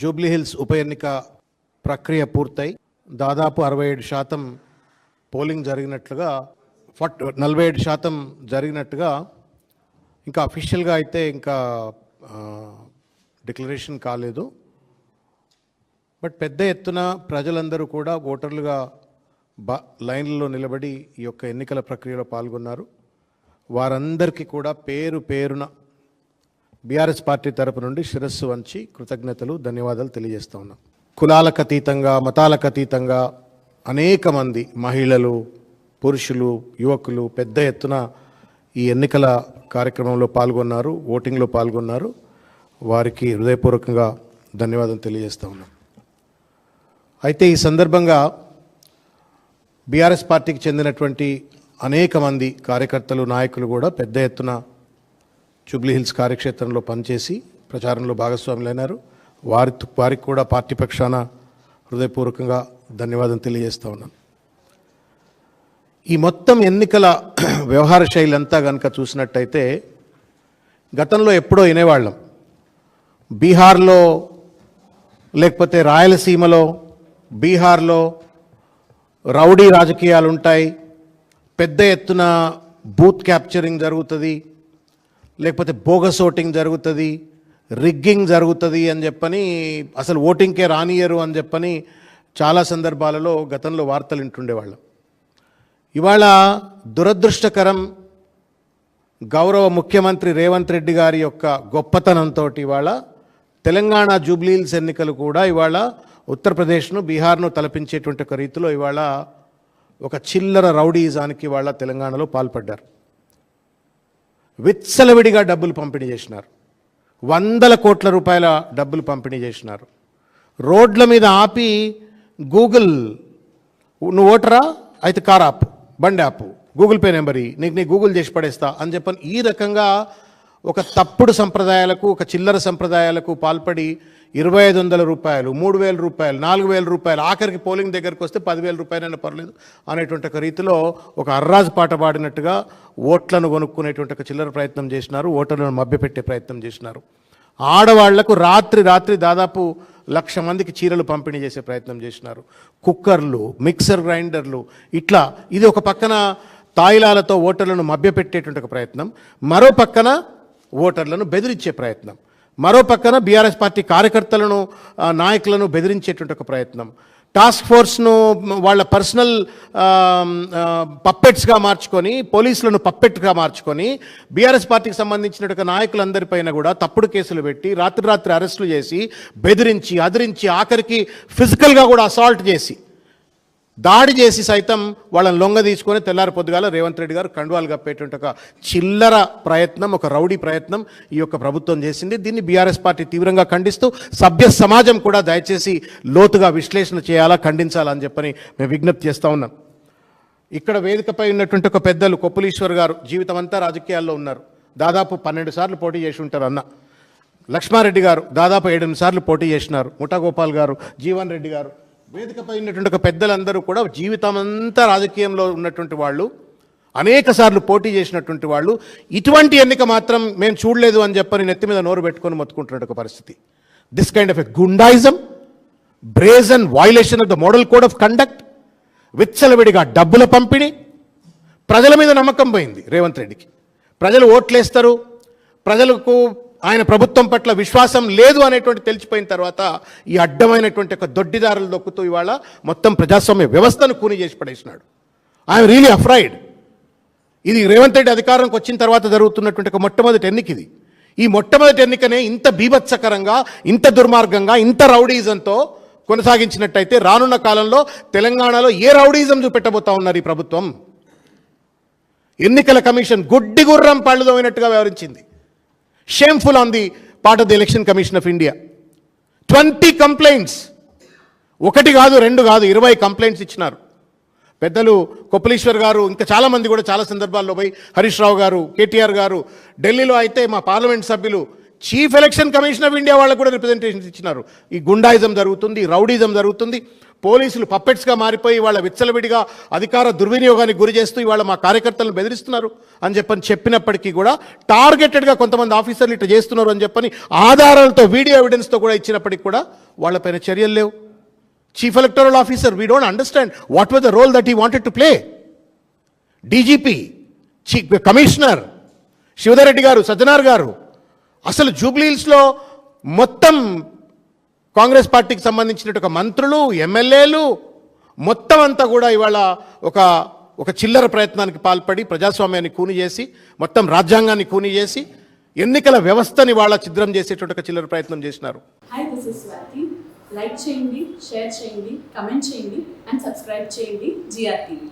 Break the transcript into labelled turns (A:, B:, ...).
A: జూబ్లీహిల్స్ ఉప ఎన్నిక ప్రక్రియ పూర్తయి. దాదాపు అరవై ఏడు శాతం పోలింగ్ జరిగినట్లుగా ఫట్ నలభై ఏడు శాతం జరిగినట్టుగా ఇంకా అఫీషియల్గా అయితే ఇంకా డిక్లరేషన్ కాలేదు. బట్ పెద్ద ఎత్తున ప్రజలందరూ కూడా ఓటర్లుగా బ లైన్లలో నిలబడి ఈ యొక్క ఎన్నికల ప్రక్రియలో పాల్గొన్నారు. వారందరికీ కూడా పేరు పేరున బీఆర్ఎస్ పార్టీ తరపు నుండి శిరస్సు వంచి కృతజ్ఞతలు ధన్యవాదాలు తెలియజేస్తా ఉన్నాం. కులాలకు అతీతంగా మతాలకు అతీతంగా అనేక మంది మహిళలు పురుషులు యువకులు పెద్ద ఎత్తున ఈ ఎన్నికల కార్యక్రమంలో పాల్గొన్నారు ఓటింగ్లో పాల్గొన్నారు. వారికి హృదయపూర్వకంగా ధన్యవాదాలు తెలియజేస్తా ఉన్నాం. అయితే ఈ సందర్భంగా బీఆర్ఎస్ పార్టీకి చెందినటువంటి అనేక మంది కార్యకర్తలు నాయకులు కూడా పెద్ద ఎత్తున జూబ్లీహిల్స్ కార్యక్షేత్రంలో పనిచేసి ప్రచారంలో భాగస్వాములైనారు. వారి వారికి కూడా పార్టీ పక్షాన హృదయపూర్వకంగా ధన్యవాదం తెలియజేస్తూ ఉన్నాను. ఈ మొత్తం ఎన్నికల వ్యవహార శైలి అంతా కనుక చూసినట్టయితే గతంలో ఎప్పుడో వినేవాళ్ళం. బీహార్లో లేకపోతే రాయలసీమలో బీహార్లో రౌడీ రాజకీయాలు ఉంటాయి పెద్ద ఎత్తున బూత్ క్యాప్చరింగ్ జరుగుతుంది. లేకపోతే బోగస్ ఓటింగ్ జరుగుతుంది రిగ్గింగ్ జరుగుతుంది అని చెప్పని అసలు ఓటింగ్కే రానియరు అని చెప్పని చాలా సందర్భాలలో గతంలో వార్తలు వింటుండేవాళ్ళం. ఇవాళ దురదృష్టకరం గౌరవ ముఖ్యమంత్రి రేవంత్ రెడ్డి గారి యొక్క గొప్పతనంతో ఇవాళ తెలంగాణ జూబ్లీహిల్స్ ఎన్నికలు కూడా ఇవాళ ఉత్తరప్రదేశ్ను బీహార్ను తలపించేటువంటి ఒక రీతిలో ఇవాళ ఒక చిల్లర రౌడీజానికి ఇవాళ తెలంగాణలో పాల్పడ్డారు. విచ్చలవిడిగా డబ్బులు పంపిణీ చేసినారు. వందల కోట్ల రూపాయల డబ్బులు పంపిణీ చేసినారు. రోడ్ల మీద ఆపి గూగుల్ నువ్వు ఓటరా? అయితే కార్ ఆపు బండి ఆపు. గూగుల్ పే నెంబర్ నీకు నీ గూగుల్ చేసి పడేస్తా అని చెప్పని ఈ రకంగా ఒక తప్పుడు సంప్రదాయాలకు ఒక చిల్లర సంప్రదాయాలకు పాల్పడి ఇరవై ఐదు వందల రూపాయలు మూడు వేల రూపాయలు నాలుగు వేల రూపాయలు ఆఖరికి పోలింగ్ దగ్గరికి వస్తే పదివేల రూపాయలైనా పర్లేదు అనేటువంటి ఒక రీతిలో ఒక అర్రాజు పాట పాడినట్టుగా ఓట్లను కొనుక్కునేటువంటి ఒక చిల్లర ప్రయత్నం చేసినారు ఓటర్లను మభ్యపెట్టే ప్రయత్నం చేసినారు. ఆడవాళ్ళకు రాత్రి రాత్రి దాదాపు లక్ష మందికి చీరలు పంపిణీ చేసే ప్రయత్నం చేసినారు. కుక్కర్లు మిక్సర్ గ్రైండర్లు ఇట్లా ఇది ఒక పక్కన తాయిలాలతో ఓటర్లను మభ్యపెట్టేటువంటి ఒక ప్రయత్నం. మరో పక్కన ఓటర్లను బెదిరించే ప్రయత్నం. మరో పక్కన బీఆర్ఎస్ పార్టీ కార్యకర్తలను నాయకులను బెదిరించేటువంటి ఒక ప్రయత్నం. టాస్క్ ఫోర్స్ను వాళ్ళ పర్సనల్ పప్పెట్స్గా మార్చుకొని పోలీసులను పప్పెట్గా మార్చుకొని బీఆర్ఎస్ పార్టీకి సంబంధించిన నాయకులందరిపైన కూడా తప్పుడు కేసులు పెట్టి రాత్రి రాత్రి అరెస్టులు చేసి బెదిరించి అదిరించి ఆఖరికి ఫిజికల్గా కూడా అసాల్ట్ చేసి దాడి చేసి సైతం వాళ్ళని లొంగ తీసుకొని తెల్లారి పొద్దుగాల రేవంత్ రెడ్డి గారు కండువాలు కప్పేటువంటి ఒక చిల్లర ప్రయత్నం ఒక రౌడీ ప్రయత్నం ఈ యొక్క ప్రభుత్వం చేసింది. దీన్ని బీఆర్ఎస్ పార్టీ తీవ్రంగా ఖండిస్తూ సభ్య సమాజం కూడా దయచేసి లోతుగా విశ్లేషణ చేయాలా ఖండించాలని చెప్పని మేము విజ్ఞప్తి చేస్తూ ఉన్నాం. ఇక్కడ వేదికపై ఉన్నటువంటి ఒక పెద్దలు కొప్పులీశ్వర్ గారు జీవితం అంతా రాజకీయాల్లో ఉన్నారు. దాదాపు పన్నెండు సార్లు పోటీ చేసి ఉంటారు అన్న. లక్ష్మారెడ్డి గారు దాదాపు ఏడెనిమిది సార్లు పోటీ చేసినారు. ముఠాగోపాల్ గారు జీవన్ రెడ్డి గారు. వేదికపై ఉన్నటువంటి ఒక పెద్దలందరూ కూడా జీవితం అంతా రాజకీయంలో ఉన్నటువంటి వాళ్ళు అనేక సార్లు పోటీ చేసినటువంటి వాళ్ళు ఇటువంటి ఎన్నిక మాత్రం మేము చూడలేదు అని చెప్పని నెత్తి మీద నోరు పెట్టుకొని మొత్తుకుంటున్న ఒక పరిస్థితి. This kind of a goondaism brazen violation of the model code of conduct విచ్చలవిడిగా డబ్బుల పంపిణీ ప్రజల మీద నమ్మకం పోయింది రేవంత్ రెడ్డికి. ప్రజలు ఓట్లేస్తారు ప్రజలకు ఆయన ప్రభుత్వం పట్ల విశ్వాసం లేదు అనేటువంటి తెలిసిపోయిన తర్వాత ఈ అడ్డమైనటువంటి ఒక దొడ్డిదారులు దొక్కుతూ ఇవాళ మొత్తం ప్రజాస్వామ్య వ్యవస్థను కూని చేసి పడేసినాడు. ఐఎమ్ రియలీ అఫ్రైడ్ ఇది రేవంత్ రెడ్డి అధికారంకి వచ్చిన తర్వాత జరుగుతున్నటువంటి ఒక మొట్టమొదటి ఎన్నిక ఇది. ఈ మొట్టమొదటి ఎన్నికనే ఇంత బీభత్సకరంగా ఇంత దుర్మార్గంగా ఇంత రౌడీజంతో కొనసాగించినట్టయితే రానున్న కాలంలో తెలంగాణలో ఏ రౌడీజం చూపెట్టబోతా ఉన్నారు ఈ ప్రభుత్వం? ఎన్నికల కమిషన్ గుడ్డి గుర్రం పళ్ళు వ్యవహరించింది. Shameful on the part of the election commission of India twenty complaints ఒకటి కాదు రెండు కాదు ఇరవై కంప్లైంట్స్ ఇచ్చినారు. పెద్దలు కొప్పలీశ్వర్ గారు ఇంకా చాలామంది కూడా చాలా సందర్భాల్లో పోయి హరీష్ రావు గారు కేటీఆర్ గారు ఢిల్లీలో అయితే మా పార్లమెంట్ సభ్యులు chief election commission of India వాళ్ళకు కూడా రిప్రజెంటేషన్స్ ఇచ్చినారు. ఈ గుండాయిజం జరుగుతుంది రౌడీజం జరుగుతుంది. పోలీసులు పప్పెట్స్గా మారిపోయి వాళ్ళ విచ్చలవిడిగా అధికార దుర్వినియోగానికి గురి చేస్తూ ఇవాళ మా కార్యకర్తలను బెదిరిస్తున్నారు అని చెప్పని చెప్పినప్పటికీ కూడా టార్గెటెడ్గా కొంతమంది ఆఫీసర్లు ఇట్లా చేస్తున్నారు అని చెప్పని ఆధారాలతో వీడియో ఎవిడెన్స్తో కూడా ఇచ్చినప్పటికీ కూడా వాళ్ళపైన చర్యలు లేవు. Chief electoral officer we don't understand what was the role that he wanted to play DGP chief commissioner Shivadhar Reddy గారు సజ్జనార్ గారు అసలు జూబ్లీహిల్స్లో మొత్తం కాంగ్రెస్ పార్టీకి సంబంధించినటువంటి ఒక మంత్రులు ఎమ్మెల్యేలు మొత్తం అంతా కూడా ఇవాళ ఒక ఒక చిల్లర ప్రయత్నానికి పాల్పడి ప్రజాస్వామ్యాన్ని కూని చేసి మొత్తం రాజ్యాంగాన్ని కూని చేసి ఎన్నికల వ్యవస్థని వాళ్ళ చిద్రం చేసేటువంటి ఒక చిల్లర ప్రయత్నం చేసినారు.
B: లైక్ చేయండి షేర్ చేయండి కమెంట్ చేయండి అండ్ సబ్స్క్రైబ్ చేయండి జిఆర్టీవీ